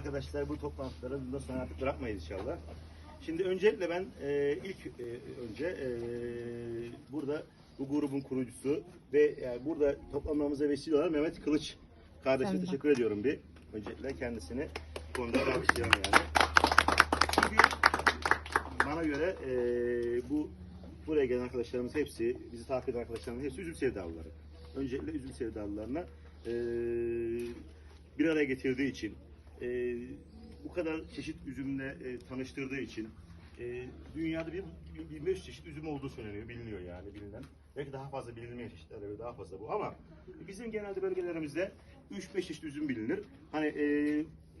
arkadaşlar bu toplantıları bundan sonra artık bırakmayız inşallah. Şimdi öncelikle ben e, ilk e, önce e, burada bu grubun kurucusu ve yani burada toplanmamıza vesile olan Mehmet Kılıç kardeşime Sen teşekkür ediyorum bir. Öncelikle kendisini konuda alkışlayalım yani. Çünkü bana göre e, bu buraya gelen arkadaşlarımız hepsi, bizi takip eden arkadaşlarımız hepsi üzüm sevdalıları. Öncelikle üzüm sevdalılarına e, bir araya getirdiği için, e, bu kadar çeşit üzümle e, tanıştırdığı için, e, dünyada bir, bir 25 çeşit üzüm olduğu söyleniyor, biliniyor yani bilinen. Belki daha fazla bilinmeyen çeşitler de daha fazla bu ama bizim genelde bölgelerimizde 3-5 çeşit üzüm bilinir. Hani e,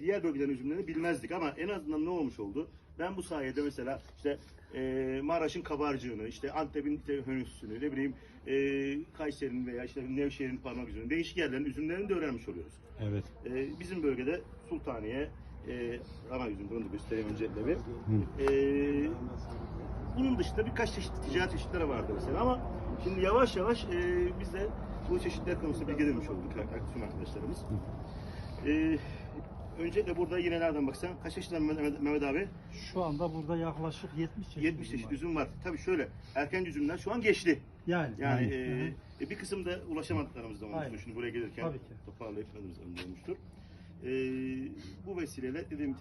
diğer bölgelerin üzümlerini bilmezdik ama en azından ne olmuş oldu? Ben bu sayede mesela işte e, Maraş'ın kabarcığını, işte Antep'in hönüsünü, ne bileyim e, Kayseri'nin veya işte Nevşehir'in parmak üzümünü, değişik yerlerin üzümlerini de öğrenmiş oluyoruz. Evet. E, bizim bölgede Sultaniye, e, ana üzüm bunu da göstereyim öncelikle bir. E, bunun dışında birkaç çeşit ticaret çeşitleri vardı mesela ama şimdi yavaş yavaş e, biz de bu çeşitler konusunda bilgilenmiş olduk tüm arkadaşlarımız. E, öncelikle burada yine nereden baksan kaç yaşında Mehmet, Mehmet abi? Şu anda burada yaklaşık 70 çeşit 70 üzüm çeşit var. üzüm var. Tabii şöyle erken üzümler şu an geçti. Yani. Yani Hı e, e, bir kısım da ulaşamadıklarımız da olmuştur. Şimdi buraya gelirken toparlayıp önümüzde olmuştur. E, bu vesileyle dediğim